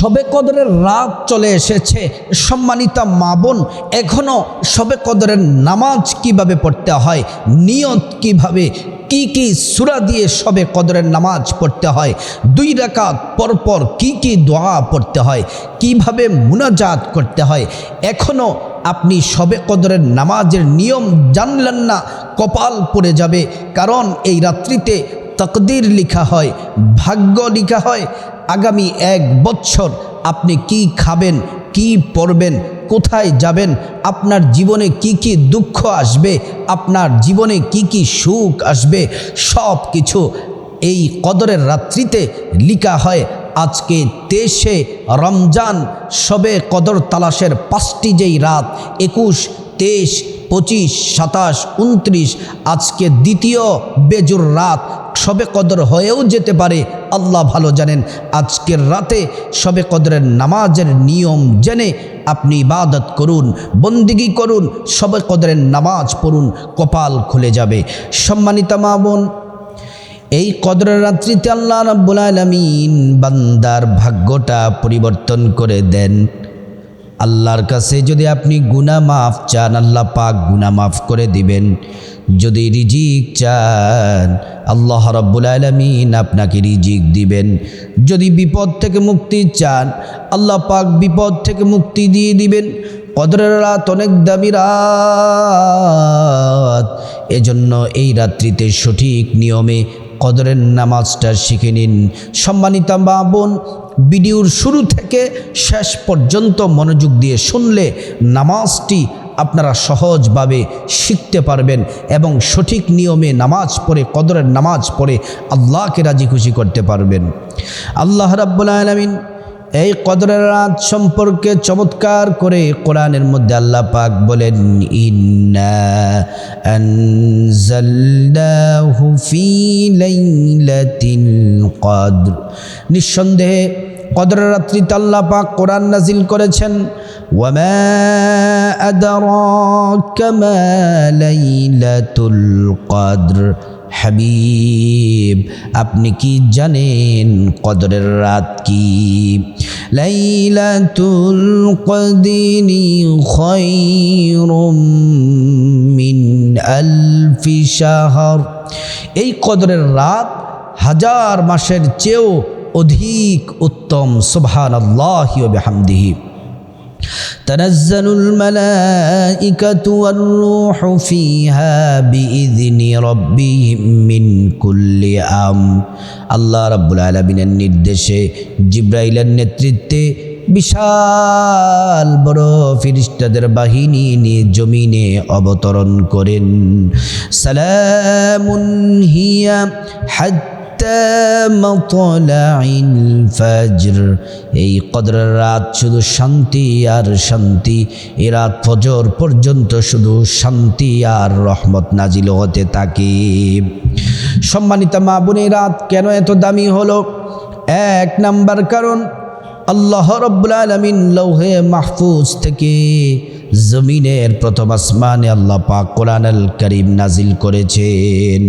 সবে কদরের রাত চলে এসেছে। সম্মানিতা মা বোন এখনও সবে কদরের নামাজ কীভাবে পড়তে হয়? নিয়ত কীভাবে? কি কি সুরা দিয়ে সবে কদরের নামাজ পড়তে হয়? দুই রাকাত পরপর কি কি দোয়া পড়তে হয়? কীভাবে মুনাজাত করতে হয়? এখনও আপনি সবে কদরের নামাজের নিয়ম জানলেন না, কপাল পড়ে যাবে। কারণ এই রাত্রিতে তকদির লিখা হয়, ভাগ্য লিখা হয় আগামী এক বছর আপনি কি খাবেন, কি পড়বেন কোথায় যাবেন, আপনার জীবনে কি কি দুঃখ আসবে, আপনার জীবনে কি কি সুখ আসবে সব কিছু এই কদরের রাত্রিতে লিখা হয়। আজকে তেইশে রমজান, সবে কদর তালাশের পাঁচটি যেই রাত, একুশ, তেইশ, পঁচিশ, সাতাশ, উনত্রিশ, আজকে দ্বিতীয় বেজুর রাত, সবে কদর হয়েও যেতে পারে আল্লাহ ভালো জানেন। আজকের রাতে সবে কদরের নামাজের নিয়ম জেনে আপনি ইবাদত করুন, বন্দিগি করুন, সবে কদরের নামাজ পড়ুন, কপাল খুলে যাবে। সম্মানিতা মা বোন, এই কদরের রাত্রিতে আল্লাহ রাব্বুল আলামিন বান্দার ভাগ্যটা পরিবর্তন করে দেন। আল্লাহর কাছে যদি আপনি গুনা মাফ চান, আল্লাহ পাক গুনা মাফ করে দিবেন। যদি রিজিক চান, আল্লাহ রব্বুল আলমিন আপনাকে রিজিক দিবেন। যদি বিপদ থেকে মুক্তি চান, আল্লাহ পাক বিপদ থেকে মুক্তি দিয়ে দিবেন। কদরের রাত অনেক দামি রাত। এজন্য এই রাত্রিতে সঠিক নিয়মে কদরের নামাজটা শিখে নিন। সম্মানিতা মা বোন, ভিডিওর শুরু থেকে শেষ পর্যন্ত মনোযোগ দিয়ে শুনলে নামাজটি আপনারা সহজভাবে শিখতে পারবেন এবং সঠিক নিয়মে নামাজ পড়ে, কদরের নামাজ পড়ে আল্লাহকে রাজি খুশি করতে পারবেন। আল্লাহ রাব্বুল আলমিন এই কদরের রাত সম্পর্কে চমৎকার করে কোরআনের মধ্যে আল্লাহ পাক বলেন নিঃসন্দেহে কদরের রাত্রিতে আল্লাহ পাক কোরআন নাজিল করেছেন। ওয়ামা আদরাকা মা লাইলাতুল কদর হাবিব আপনি কি জানেন কদরের রাত কি? লাইলাতুল কদিনি খৈরুম মিন আলফি শাহর। এই কদরের রাত হাজার মাসের চেয়েও অধিক উত্তম সুবহান আল্লাহ বিহামদিহি। تنزل الملائكة والروح فيها بإذن ربهم من كل أمر আল্লাহ রাব্বুল আলমিনের নির্দেশে জিব্রাইলের নেতৃত্বে বিশাল বড় ফিরিস্তাদের বাহিনী নিয়ে জমিনে অবতরণ করেন সালামুন হিয়া হাজ মতলাইল ফজর এই কদরের রাত শুধু শান্তি আর শান্তি। এ রাত ফজর পর্যন্ত শুধু শান্তি আর রহমত নাজিল হতে থাকে। সম্মানিত মা বোনের রাত কেন এত দামি হলো? এক নাম্বার কারণ, আল্লাহ রব্বুল আলমিন লৌহে মাহফুজ থেকে জমিনের প্রথম আসমানে আল্লাহ পাক কোরআন আল করিম নাজিল করেছেন।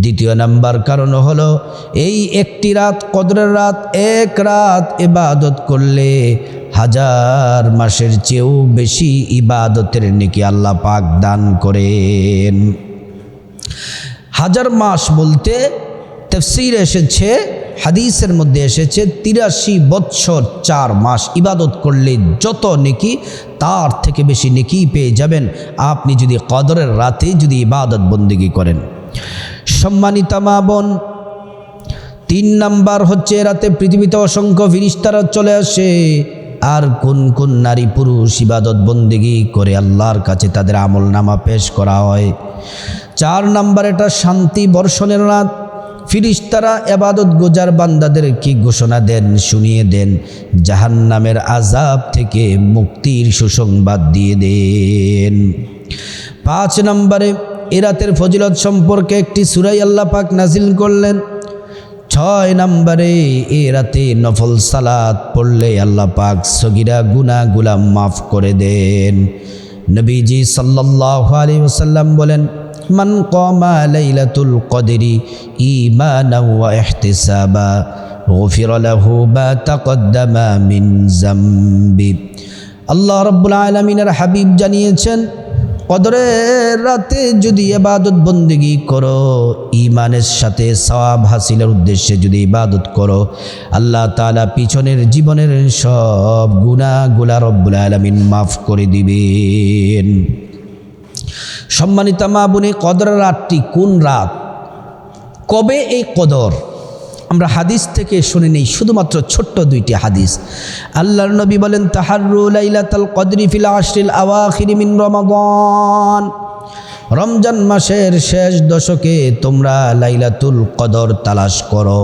দ্বিতীয় নাম্বার কারণ হলো, এই একটি রাত, কদরের রাত, এক রাত ইবাদত করলে হাজার মাসের চেয়েও বেশি ইবাদতের নাকি আল্লাহ পাক দান করেন। হাজার মাস বলতে তফসির এসেছে, হাদিসের মধ্যে এসেছে, তিরাশি বৎসর চার মাস ইবাদত করলে যত নেকি, তার থেকে বেশি নেকি পেয়ে যাবেন। আপনি যদি কদরের রাতে যদি ইবাদত বন্দিগি করেন। সম্মানিতা মা বোন, তিন নাম্বার হচ্ছে রাতে পৃথিবীতে অসংখ্য ফিরিস্তারা চলে আসে। আর কোন কোন নারী পুরুষ ইবাদত বন্দিগি করে আল্লাহর কাছে তাদের আমল নামা পেশ করা হয়? চার নাম্বার এটা শান্তি বর্ষণের রাত। ফিরিস্তারা এবাদত গোজার বান্দাদের কি ঘোষণা দেন, শুনিয়ে দেন, জাহান্নামের আজাব থেকে মুক্তির সুসংবাদ দিয়ে দেন। পাঁচ নম্বরে এ রাতের ফজিলত সম্পর্কে একটি সুরাই আল্লাহ পাক নাজিল করলেন। ছয় নম্বরে এ রাতে নফল সালাত পড়লে আল্লাহ পাক সগিরা গুনা গুলাম মাফ করে দেন। নবীজি সাল্লাহ আলী ওসাল্লাম বলেন মান কমা লাইলাতুল কদরি ইমানা ওয়া ইহতিসাবা غفر له ما تقدم من ذنبه আল্লাহ রব্বুল আলমিনের হাবিব জানিয়েছেন কদরের রাতে যদি এবাদত বন্দিগি করো ইমানের সাথে সওয়াব হাসিলের উদ্দেশ্যে যদি ইবাদত করো আল্লাহ তাআলা পিছনের জীবনের সব গুণাগুলা রব্বুল আলমিন মাফ করে দিবেন সম্মানিতা মা বোনে, কদরের রাতটি কোন রাত? কবে এই কদর? আমরা হাদিস থেকে শুনে নেই, শুধুমাত্র ছোট্ট দুইটি হাদিস। আল্লাহর নবী বলেন তাহারু লাইলাতাল কদরি ফিল আশরিল আওয়াখির মিন রমজান মাসের শেষ দশকে তোমরা লাইলাতুল কদর তালাশ করো।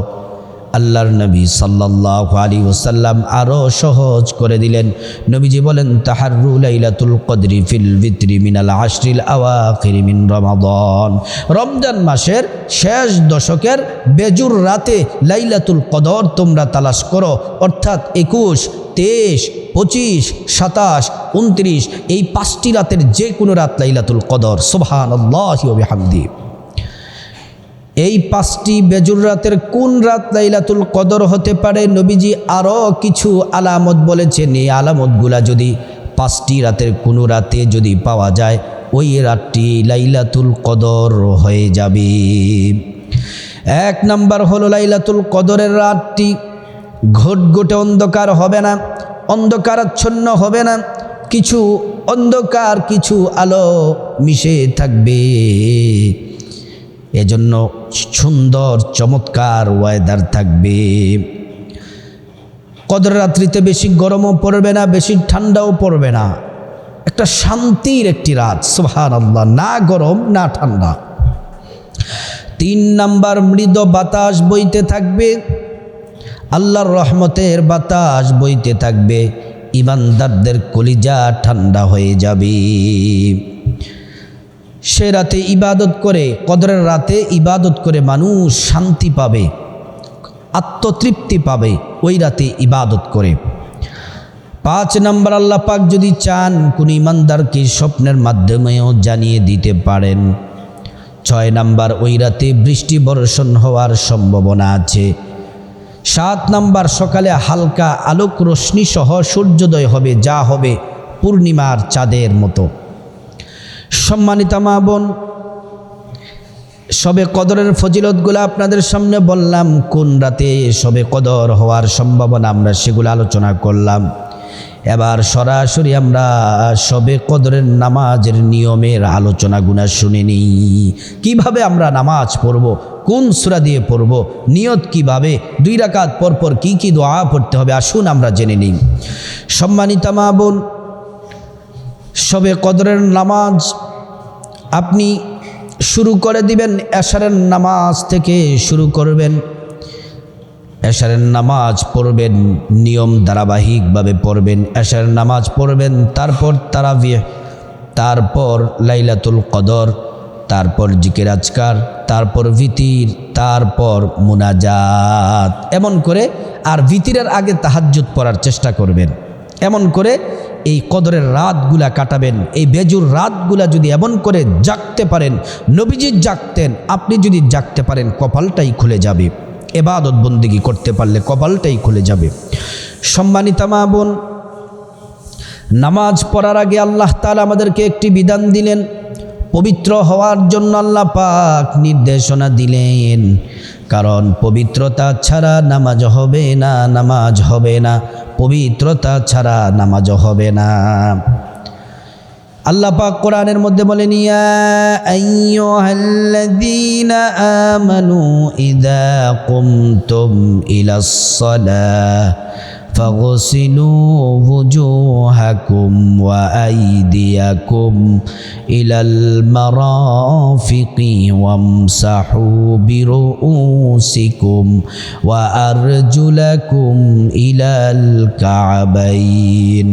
আল্লাহর নবী সাল্লাহ আলী ওসাল্লাম আরও সহজ করে দিলেন। নবীজি বলেন তাহারু লাইলাতুল কদরি ফিল ভিত্রি মিনাল আশরিল আওয়াখির মিন রমাদন। রমজান মাসের শেষ দশকের বেজুর রাতে লাইলাতুল কদর তোমরা তালাশ করো। অর্থাৎ একুশ, তেইশ, পঁচিশ, সাতাশ, উনত্রিশ, এই পাঁচটি রাতের যে কোনো রাত লাইলাতুল কদর। সোভান আল্লাহ হামদি এই পাঁচটি বেজুর রাতের কোন রাত লাইলাতুল কদর হতে পারে? নবীজি আরও কিছু আলামত বলেছেন। এই আলামতগুলা যদি পাঁচটি রাতের কোনো রাতে যদি পাওয়া যায়, ওই রাতটি লাইলাতুল কদর হয়ে যাবে। এক নাম্বার হলো লাইলাতুল কদরের রাতটি ঘটঘটে অন্ধকার হবে না, অন্ধকারাচ্ছন্ন হবে না, কিছু অন্ধকার, কিছু আলো মিশে থাকবে। এজন্য সুন্দর, চমৎকার ওয়েদার থাকবে। কদর রাত্রিতে বেশি গরমও পড়বে না, বেশি ঠান্ডাও পড়বে না। একটা শান্তির একটি রাত সুহান আল্লাহ না গরম, না ঠান্ডা। তিন নাম্বার, মৃদ বাতাস বইতে থাকবে। আল্লাহর রহমতের বাতাস বইতে থাকবে। ইমানদারদের কলিজা ঠান্ডা হয়ে যাবে। সে রাতে ইবাদত করে, কদরের রাতে ইবাদত করে মানুষ শান্তি পাবে, আত্মতৃপ্তি পাবে, ওই রাতে ইবাদত করে। পাঁচ নম্বর আল্লাহ পাক যদি চান, কোন ইমানদারকে স্বপ্নের মাধ্যমেও জানিয়ে দিতে পারেন। ছয় নাম্বার, ওই রাতে বৃষ্টি বর্ষণ হওয়ার সম্ভাবনা আছে। সাত নাম্বার, সকালে হালকা আলোক রশ্মি সহ সূর্যোদয় হবে, যা হবে পূর্ণিমার চাঁদের মতো। সম্মানিতা মা বোন, সবে কদরের ফজিলতগুলো আপনাদের সামনে বললাম, কোন রাতে সবে কদর হওয়ার সম্ভাবনা আমরা সেগুলো আলোচনা করলাম। এবার সরাসরি আমরা সবে কদরের নামাজের নিয়মের আলোচনাগুনা শুনে নিই। কীভাবে আমরা নামাজ পড়ব, কোন সুরা দিয়ে পড়ব, নিয়ত কীভাবে, দুই রাকাত পরপর কি কি দোয়া পড়তে হবে, আসুন আমরা জেনে নিই। সম্মানিতা মা বোন, সবে কদরের নামাজ আপনি শুরু করে দিবেন এশারের নামাজ থেকে শুরু করবেন। এশারের নামাজ পড়বেন, নিয়ম ধারাবাহিকভাবে পড়বেন, এশারের নামাজ পড়বেন, তারপর তারাবিহ তারপর লাইলাতুল কদর, তারপর জিকের আজকার, তারপর ভিতির, তারপর মুনাজাত। এমন করে আর ভিতিরের আগে তাহাজ্জুদ পড়ার চেষ্টা করবেন। এমন করে এই কদরের রাতগুলা কাটাবেন। এই বেজুর রাতগুলা যদি এমন করে জাগতে পারেন, নবীজি জাগতেন, আপনি যদি জাগতে পারেন, কপালটাই খুলে যাবে। এবাদত বন্দিগি করতে পারলে কপালটাই খুলে যাবে। সম্মানিতা মা বোন, নামাজ পড়ার আগে আল্লাহ তালা আমাদেরকে একটি বিধান দিলেন। পবিত্র হওয়ার জন্য আল্লাহ পাক নির্দেশনা দিলেন। কারণ পবিত্রতা ছাড়া নামাজ হবে না, নামাজ হবে না। পবিত্রতা ছাড়া নামাজ হবে না। আল্লাহ পাক কোরআনের মধ্যে বলেন, ইয়া আইয়ুহাল্লাযীনা আমানু ইযা কুমতুম ইলাস সালাহ। فاغسلوا وجوهكم وأيديكم إلى المرافق وامسحوا برؤوسكم وأرجلكم إلى الكعبين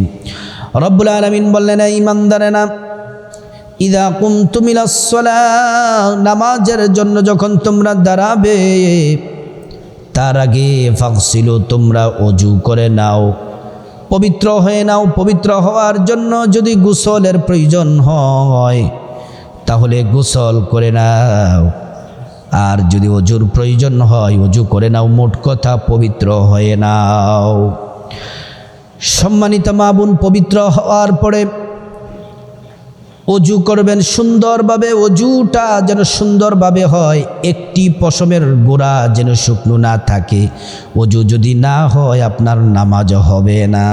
رب العالمين বললেন ইমানদারেরা ইদা কুমতুমিলাসলা নামাজের জন্য যখন তোমরা দাঁড়াবে তার আগে ফাকসিল তোমরা অজু করে নাও। পবিত্র হয়ে নাও, পবিত্র হওয়ার জন্য যদি গোসলের প্রয়োজন হয়, তাহলে গোসল করে নাও। আর যদি অজুর প্রয়োজন হয়, অজু করে নাও, মোট কথা পবিত্র হয়ে নাও। সম্মানিত মা বোন, পবিত্র হওয়ার পরে অজু করবেন সুন্দরভাবে, অজুটা যেন সুন্দরভাবে হয়, একটি পশমের গোড়া যেন শুকনো না থাকে। অজু যদি না হয়, আপনার নামাজ হবে না।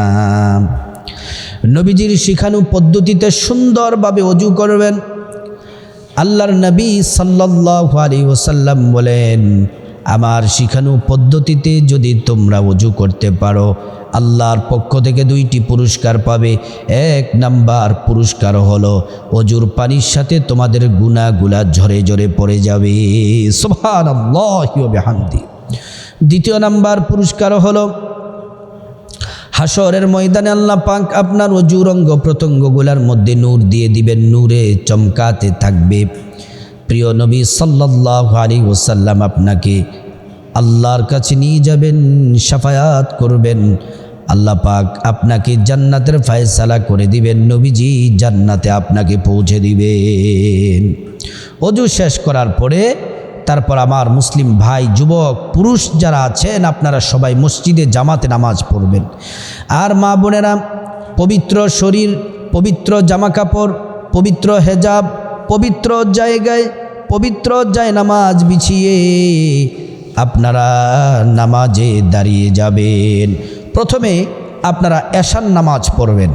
নবীজির শিখানু পদ্ধতিতে সুন্দরভাবে অজু করবেন। আল্লাহর নবী সাল্লাহ আলী ওসাল্লাম বলেন আমার শিখানো পদ্ধতিতে যদি তোমরা অজু করতে পারো, আল্লাহর পক্ষ থেকে দুইটি পুরস্কার পাবে। এক নাম্বার পুরস্কার হলো অজুর পানির সাথে তোমাদের গুণাগুলা ঝরে ঝরে পড়ে যাবে। দ্বিতীয় নাম্বার পুরস্কার হলো হাসরের ময়দানে আল্লাহ পাক আপনার অজুর অঙ্গ প্রত্যঙ্গগুলার মধ্যে নূর দিয়ে দিবেন, নূরে চমকাতে থাকবে। প্রিয় নবী সাল্লাহ আলী ওসাল্লাম আপনাকে আল্লাহর কাছে নিয়ে যাবেন, সাফায়াত করবেন। আল্লাহ পাক আপনাকে জান্নাতের ফায়সালা করে দিবেন, নবীজি জান্নাতে আপনাকে পৌঁছে দিবেন। অজু শেষ করার পরে তারপর আমার মুসলিম ভাই, যুবক, পুরুষ যারা আছেন, আপনারা সবাই মসজিদে জামাতে নামাজ পড়বেন। আর মা বোনেরা, পবিত্র শরীর, পবিত্র জামা কাপড় পবিত্র হেজাব পবিত্র জায়গায়, পবিত্র যায় নামাজ বিছিয়ে আপনারা নামাজে দাঁড়িয়ে যাবেন। প্রথমে আপনারা এশান নামাজ পড়বেন।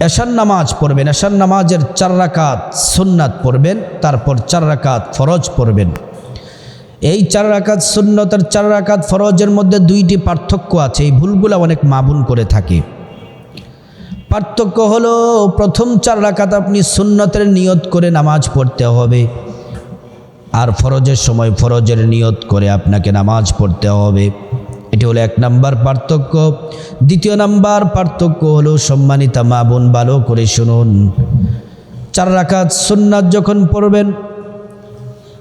এশান নামাজ পড়বেন। এশান নামাজের চার রাকাত সুন্নাত পড়বেন, তারপর চার রাকাত ফরজ পড়বেন। এই চার রাকাত সুন্নত ফরজের মধ্যে দুইটি পার্থক্য আছে, এই ভুলগুলো অনেক মাবুন করে থাকে। পার্থক্য হলো প্রথম চার রাকাত আপনি সুন্নতের নিয়ত করে নামাজ পড়তে হবে। আর ফরজের সময় ফরজের নিয়ত করে আপনাকে নামাজ পড়তে হবে। এটি হলো এক নাম্বার পার্থক্য। দ্বিতীয় নাম্বার পার্থক্য হলো সম্মানিতা মা বোন ভালো করে শুনুন। চার রাকাত সুন্নাত যখন পড়বেন,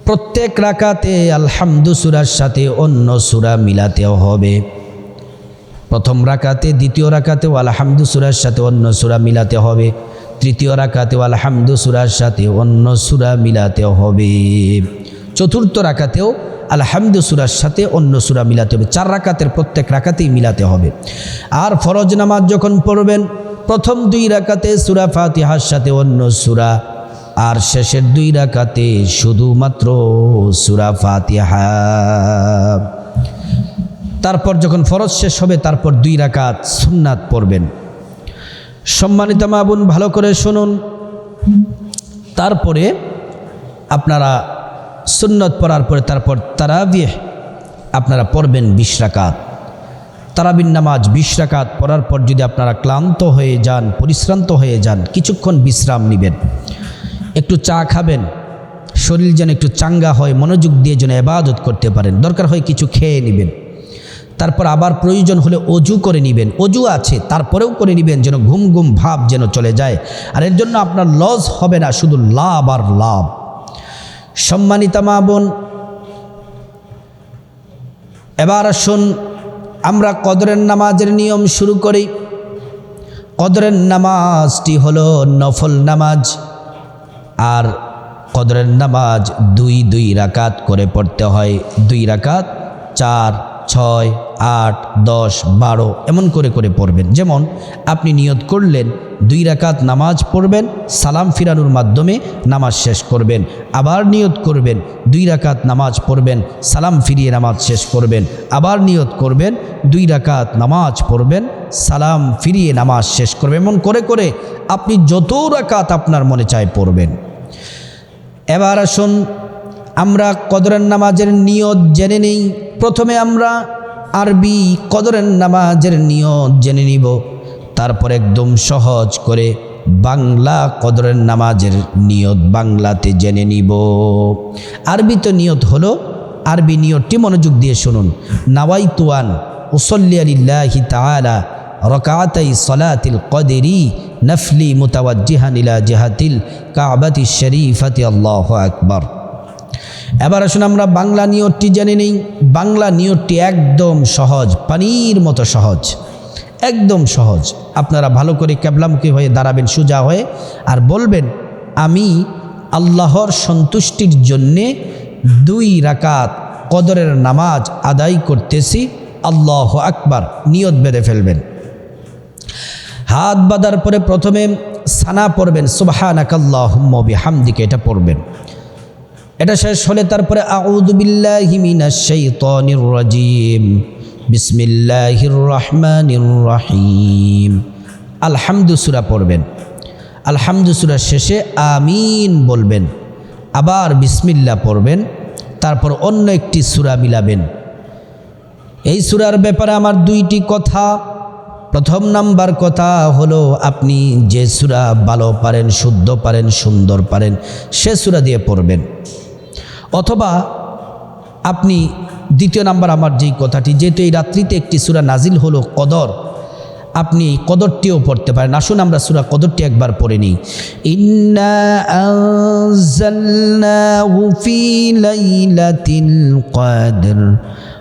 প্রত্যেক রাকাতে আলহামদু সুরার সাথে অন্য সুরা মিলাতেও হবে। প্রথম রাকাতে, দ্বিতীয় রাকাতেও আলহামদু সুরার সাথে অন্য সুরা মিলাতে হবে। তৃতীয় রাকাতেও আলহামদু সুরার সাথে অন্য সুরা মিলাতে হবে। চতুর্থ রাকাতেও আলহামদু সুরার সাথে অন্য সুরা মিলাতে হবে। চার রাকাতের প্রত্যেক রাকাতেই মিলাতে হবে। আর ফরজ নামাজ যখন পড়বেন, প্রথম দুই রাকাতে সুরা ফাতিহার সাথে অন্য সুরা, আর শেষের দুই রাকাতে শুধুমাত্র সুরা ফাতিহা। তারপর যখন ফরজ শেষ হবে, তারপর দুই রাকাত সুন্নাত পড়বেন। সম্মানিত মাবুন ভালো করে শুনুন। তারপরে আপনারা সুন্নত পড়ার পরে তারপর তারাবিহ আপনারা পড়বেন বিশ রাকাত। তারাবিন নামাজ বিশ রাকাত পড়ার পর যদি আপনারা ক্লান্ত হয়ে যান, পরিশ্রান্ত হয়ে যান, কিছুক্ষণ বিশ্রাম নেবেন। একটু চা খাবেন, শরীর যেন একটু চাঙ্গা হয়, মনোযোগ দিয়ে যেন এবাদত করতে পারেন। দরকার হয় কিছু খেয়ে নেবেন। তারপর আবার প্রয়োজন হলে অজু করে নেবেন। অজু আছে, তারপরেও করে নেবেন, যেন ঘুম ঘুম ভাব যেন চলে যায়। আর এর জন্য আপনার লস হবে না, শুধু লাভ আর লাভ। সম্মানিতা মা বোন, এবার আসুন আমরা কদরের নামাজের নিয়ম শুরু করি। কদরের নামাজটি হলো নফল নামাজ, আর কদরের নামাজ দুই দুই রাকাত করে পড়তে হয়। দুই রাকাত, চার ছয়, আট, দশ, বারো এমন করে করে পড়বেন। যেমন, আপনি নিয়ত করলেন, দুই রাকাত নামাজ পড়বেন, সালাম ফিরানোর মাধ্যমে নামাজ শেষ করবেন। আবার নিয়ত করবেন, দুই রাকাত নামাজ পড়বেন, সালাম ফিরিয়ে নামাজ শেষ করবেন। আবার নিয়ত করবেন, দুই রাকাত নামাজ পড়বেন, সালাম ফিরিয়ে নামাজ শেষ করবেন। এমন করে করে আপনি যত রাকাত আপনার মনে চায় পড়বেন। এবার আসুন আমরা কদরের নামাজের নিয়ত জেনে নেই। প্রথমে আমরা আরবি কদরের নামাজের নিয়ত জেনে নিব। তারপর একদম সহজ করে বাংলা কদরের নামাজের নিয়ত বাংলাতে জেনে নিব। আরবি তো নিয়ত হলো, আরবি নিয়তটি মনোযোগ দিয়ে শুনুন। নাওয়াই তুয়ান উসল্লি আলিল্লাহি তাআলা রকাতাই সলাতিল কদেরি, নফলি মুতাওয়াজ্জিহান ইলা জিহাতিল কাবাতি শরীফাতি, আল্লাহু আকবার। এবার আসুন আমরা বাংলা নিয়তটি জেনে নিই। বাংলা নিয়তটি একদম সহজ, পানির মতো সহজ, একদম সহজ। আপনারা ভালো করে ক্যাবলামুখী হয়ে দাঁড়াবেন, সোজা হয়ে, আর বলবেন, আমি আল্লাহর সন্তুষ্টির জন্যে দুই রাকাত কদরের নামাজ আদায় করতেছি, আল্লাহ আকবার, নিয়ত বেঁধে ফেলবেন। হাত বাঁধার পরে প্রথমে সানা পড়বেন সুবাহানাকাল্লাহম্মবি হামদিকে এটা পড়বেন। এটা শেষ হলে তারপরে রহমানির রহিম। পড়বেন। আলহামদু সুরা শেষে আমিন বলবেন। আবার বিসমিল্লা পড়বেন। তারপর অন্য একটি সুরা মিলাবেন। এই সুরার ব্যাপারে আমার দুইটি কথা। প্রথম নাম্বার কথা হলো, আপনি যে সুরা ভালো পারেন, শুদ্ধ পারেন, সুন্দর পারেন, সে সুরা দিয়ে পড়বেন। অথবা আপনি দ্বিতীয় নাম্বার আমার যেই কথাটি, যেহেতু এই রাত্রিতে একটি সুরা নাজিল হলো কদর, আপনি কদরটিও পড়তে পারেন। আসুন আমরা সুরা কদরটি একবার পড়ে নিই। ইন্না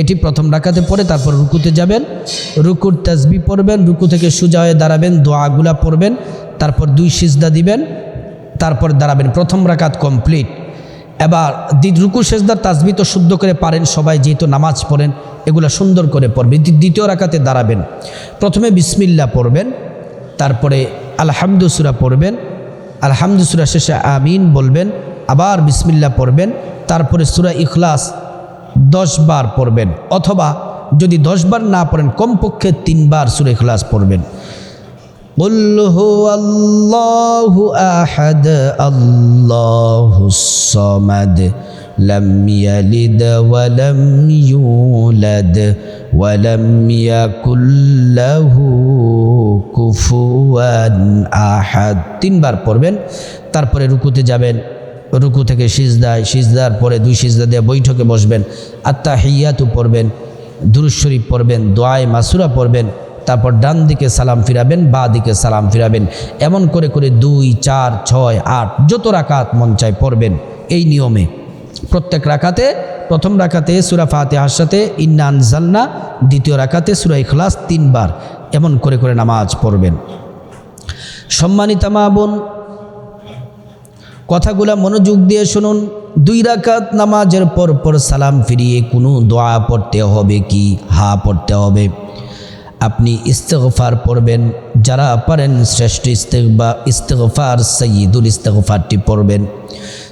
এটি প্রথম রাকাতে পড়ে, তারপর রুকুতে যাবেন। রুকুর তাসবি পড়বেন, রুকু থেকে সোজা হয়ে দাঁড়াবেন, দোয়াগুলা পড়বেন, তারপর দুই সিজদা দিবেন, তারপর দাঁড়াবেন প্রথম রাকাত কমপ্লিট। এবার রুকু সেজদার তাসবি তো শুদ্ধ করে পারেন সবাই, যেহেতু নামাজ পড়েন, এগুলা সুন্দর করে পড়বেন। দ্বিতীয় রাকাতে দাঁড়াবেন। প্রথমে বিসমিল্লা পড়বেন, তারপরে আলহামদুসুরা পড়বেন, আলহামদু সুরা শেষে আমিন বলবেন, আবার বিসমিল্লা পড়বেন, তারপরে সুরা ইখলাস দশ বার পড়বেন অথবা যদি দশ বার না পড়েন কমপক্ষে তিনবার সুরে ইখলাস পড়বেন قل هو الله أحد الله الصمد لم يلد ولم يولد ولم يكن له كفوا أحد তিনবার পড়বেন তারপরে রুকুতে যাবেন রুকু থেকে সিজদায়, সিজদার পরে দুই সিজদা দিয়ে বৈঠকে বসবেন আত্মা হিয়াতু পড়বেন দুরুজ শরীফ পড়বেন, দোয়ায় মাসুরা পড়বেন, তারপর ডান দিকে সালাম ফিরাবেন, বা দিকে সালাম ফিরাবেন। এমন করে করে দুই, চার, ছয়, আট, যত রাকাত মন চায় পড়বেন এই নিয়মে। প্রত্যেক রাকাতে, প্রথম রাকাতে সুরা ফাতে সাথে ইন্না আনজালনা, দ্বিতীয় রাকাতে সুরা ইখলাস তিনবার এমন করে করে নামাজ পড়বেন। সম্মানিতা মা বোন কথাগুলা মনোযোগ দিয়ে শুনুন। দুই রাকাত নামাজের পর পর সালাম ফিরিয়ে কোনো দোয়া পড়তে হবে কি? হা পড়তে হবে। আপনি ইস্তেগফার পড়বেন। যারা পারেন শ্রেষ্ঠ ইস্তেগবা ইস্তেগফার সঈদুল ইস্তেগফারটি পড়বেন।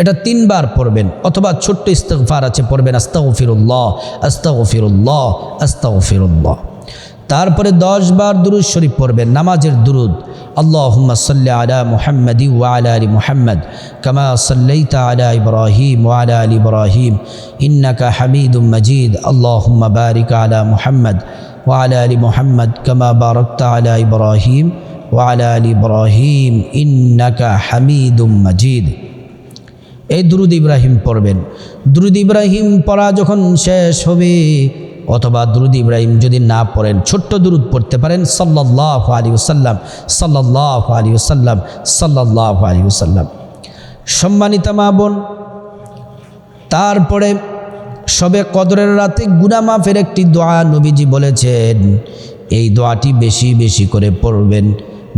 এটা তিনবার পড়বেন, অথবা ছোট্ট ইস্তেগফার আছে, পড়বেন আস্তাগফিরুল্লাহ আস্তাগফিরুল্লাহ আস্তাগফিরুল্লাহ। তারপরে দশ বার দুরুদ শরীফ পড়বেন, নামাজের দুরুদ। আল্লাহুম্মা সাল্লি আলা মুহাম্মাদি ওয়া আলা মুহাম্মদ, কামা সাল্লাইতা আলা ইব্রাহিম ওয়া আলা আলি ইব্রাহিম, ইন্নাকা হামিদুম মাজিদ। আল্লাহুম্মা বারিক আলা মুহাম্মদ ওয়া আলি মুহাম্মদ, কামা বারাকতা আলা ইব্রাহিম ওয়া আলা আলি ইব্রাহিম, ইন্নাকা হামিদুম মাজিদ। এই দুরুদ ইব্রাহিম পড়বেন। দুরুদ ইব্রাহিম পড়া যখন শেষ হবে, অথবা দুরুদ ইব্রাহিম যদি না পড়েন, ছোট্ট দুরুদ পড়তে পারেন সাল্লাহ আলী ওসাল্লাম সাল্লাহ আলী ওসাল্লাম সাল্লাহ আলী ওসাল্লাম সম্মানিতা মা বোন, তারপরে সবে কদরের রাতে গুনামাফের একটি দোয়া নবীজি বলেছেন, এই দোয়াটি বেশি বেশি করে পড়বেন।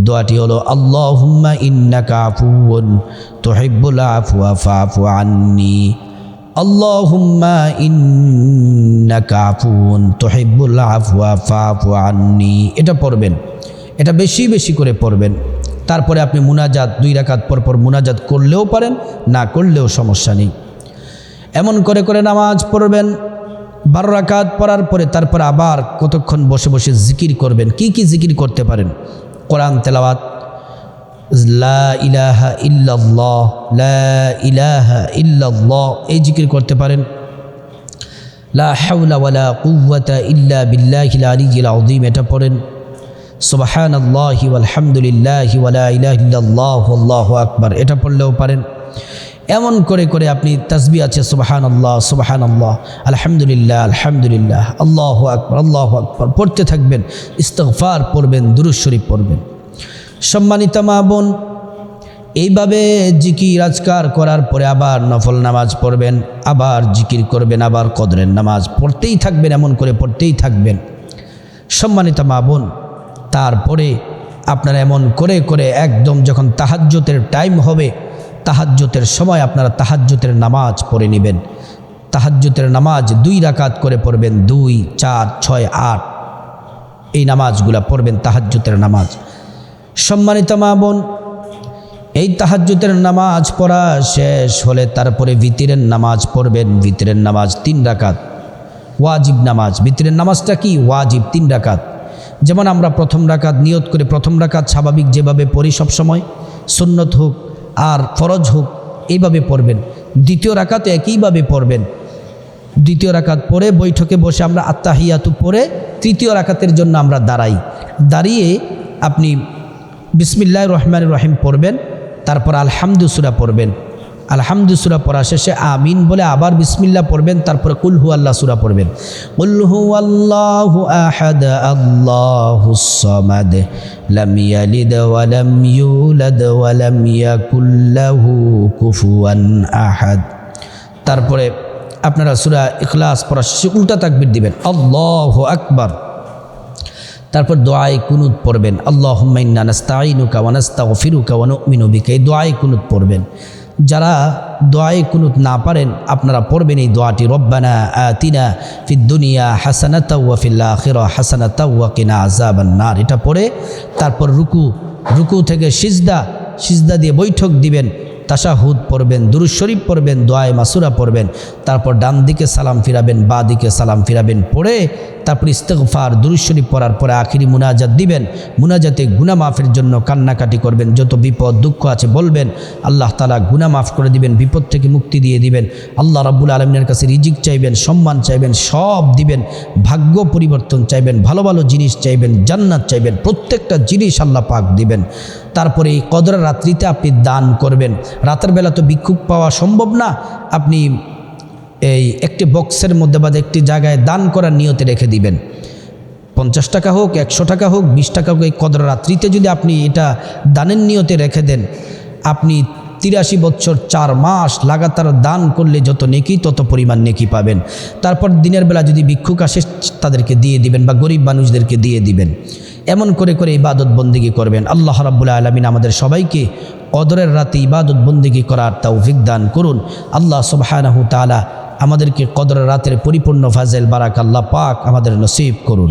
দোয়াটি হলো, আল্লাহুম্মা ইন্নাকা আফুউন তুহিব্বুল আফওয়া ফাফু আন্নি। আল্লাহুম্মা ইন্নাকা আফুউন তুহিব্বুল আফওয়া ফাফু আন্নি। এটা পড়বেন। এটা বেশি বেশি করে পড়বেন। তারপরে আপনি মুনাজাত, দুই রাকাত পর পর মুনাজাত করলেও পারেন, না করলেও সমস্যা নেই। এমন করে করে নামাজ পড়বেন। বারো রাকাত পড়ার পরে তারপর আবার কতক্ষণ বসে বসে জিকির করবেন। কি কি জিকির করতে পারেন? কোরআন তেলাওয়াত, লা ইলাহা ইল্লাল্লাহ, লা ইলাহা ইল্লাল্লাহ, এই জিকির করতে পারেন। লা হাওলা ওয়ালা কুওয়াতা ইল্লা বিল্লাহিল আলিয়্যিল আযীম, এটা পড়েন। সুবহানাল্লাহি ওয়ালহামদুলিল্লাহি ওয়ালা ইলাহা ইল্লাল্লাহু আল্লাহু আকবার, এটা পড়লেও পারেন। এমন করে করে আপনি তাসবি আছে সুবাহান আল্লাহ সুবাহান আল্লাহ আলহামদুলিল্লাহ আলহামদুলিল্লাহ, আল্লাহ আকবর আল্লাহ আকবর, পড়তে থাকবেন ইস্তফার পড়বেন দুরুজ শরীফ পড়বেন। সম্মানিত মা বোন, এইভাবে জিকির আজকার করার পরে আবার নফল নামাজ পড়বেন, আবার জিকির করবেন, আবার কদরের নামাজ পড়তেই থাকবেন, এমন করে পড়তেই থাকবেন। সম্মানিত মা বোন, তারপরে আপনারা এমন করে করে একদম যখন তাহাজ্যতের টাইম হবে তাহাজ্যতের সময় আপনারা তাহাজ্যতের নামাজ পড়ে নেবেন। তাহাজ্যতের নামাজ দুই রাকাত করে পড়বেন, দুই, চার, ছয়, আট। এই নামাজগুলা পড়বেন তাহাজ্যতের নামাজ। সম্মানিত মা বোন, এই তাহাজ্যতের নামাজ পড়া শেষ হলে তারপরে ভিতরের নামাজ পড়বেন, ভিতরের নামাজ তিন রাকাত। ওয়াজিব নামাজ। ভিতরের নামাজটা কি? ওয়াজিব তিন রাকাত। যেমন আমরা প্রথম রাকাত নিয়ত করে, প্রথম রাকাত স্বাভাবিক যেভাবে পড়ি সবসময়, সুন্নত হোক আর ফরজ হোক, এইভাবে পড়বেন। দ্বিতীয় রাকাতে একইভাবে পড়বেন। দ্বিতীয় রাকাত পরে বৈঠকে বসে আমরা আত্মাহিয়াতু পরে তৃতীয় রাকাতের জন্য আমরা দাঁড়াই। দাঁড়িয়ে আপনি বিসমিল্লাহ রহমান রহিম পড়বেন, তারপর আলহামদুসুরা পড়বেন। আলহামদু সুরা পড়া শেষে আমিন বলে আবার বিসমিল্লা পড়বেন, তারপরে কুলহু আল্লাহ সুরা পড়বেন। কুলহু আল্লাহু আহাদ, আল্লাহু সামাদ ওয়া লাম ইউলাদ ওয়া লাম ইয়াকুল লাহু কুফুয়ান আহাদ। তারপরে আপনারা সুরা ইখলাস পড়া শেষে উল্টা তাকবির দিবেন, আল্লাহ আকবার। তারপর দোয়াই কুনুত পড়বেন আল্লাহ হুম্মাইন্না নাস্তাইনুকা ওয়ানাস্তাগফিরুকা ওয়া নুমিনু বিকা, এই দোয়াই কুনুত পড়বেন। যারা দোয়ায় কুনুত না পারেন, আপনারা পড়বেন এই দোয়াটি, রব্বানা আতিনা ফিদ দুনিয়া হাসানাতা ওয়া ফিল আখিরা হাসানাতা ওয়া কিনা আযাবান নার। এটা পড়ে, তারপর রুকু রুকু থেকে সিজদা সিজদা দিয়ে বৈঠক দিবেন। তাশাহুদ পড়বেন দুরুজ শরীফ পড়বেন, দোয়ায় মাসুরা পড়বেন, তারপর ডান দিকে সালাম ফিরাবেন বা দিকে সালাম ফিরাবেন, পড়ে তারপর ইস্তেগফার দুরুজ শরীফ পড়ার পরে আখিরি মুনাজাত দিবেন, মুনাজাতে গুনা মাফের জন্য কান্নাকাটি করবেন, যত বিপদ দুঃখ আছে বলবেন, আল্লাহ তালা গুনা মাফ করে দিবেন, বিপদ থেকে মুক্তি দিয়ে দিবেন, আল্লাহ রাব্বুল আলমিনের কাছে রিজিক চাইবেন, সম্মান চাইবেন, সব দিবেন, ভাগ্য পরিবর্তন চাইবেন, ভালো ভালো জিনিস চাইবেন, জান্নাত চাইবেন, প্রত্যেকটা জিনিস আল্লাহ পাক দিবেন। তারপরে এই কদর রাত্রিতে আপনি দান করবেন। রাতের বেলা তো ভিক্ষুক পাওয়া সম্ভব না। আপনি এই একটি বক্সের মধ্যে বা একটি জায়গায় দান করার নিয়তে রেখে দিবেন। পঞ্চাশ টাকা হোক, একশো টাকা হোক, বিশ টাকা হোক, এই কদর রাত্রিতে যদি আপনি এটা দানের নিয়তে রেখে দেন, আপনি তিরাশি বছর চার মাস লাগাতার দান করলে যত নেকি, তত পরিমাণ নেকি পাবেন। তারপর দিনের বেলা যদি ভিক্ষুক আসে, তাদেরকে দিয়ে দিবেন বা গরিব মানুষদেরকে দিয়ে দিবেন। এমন করে করে ইবাদত বন্দিগি করবেন। আল্লাহ রাবুল্লাহ আলমিন আমাদের সবাইকে কদরের রাতে ইবাদত বন্দিগি করার তৌফিক দান করুন। আল্লাহ সুবহানাহু তালা আমাদেরকে কদরের রাতের পরিপূর্ণ ফাজেল বারাক আল্লাহ পাক আমাদের নসিব করুন।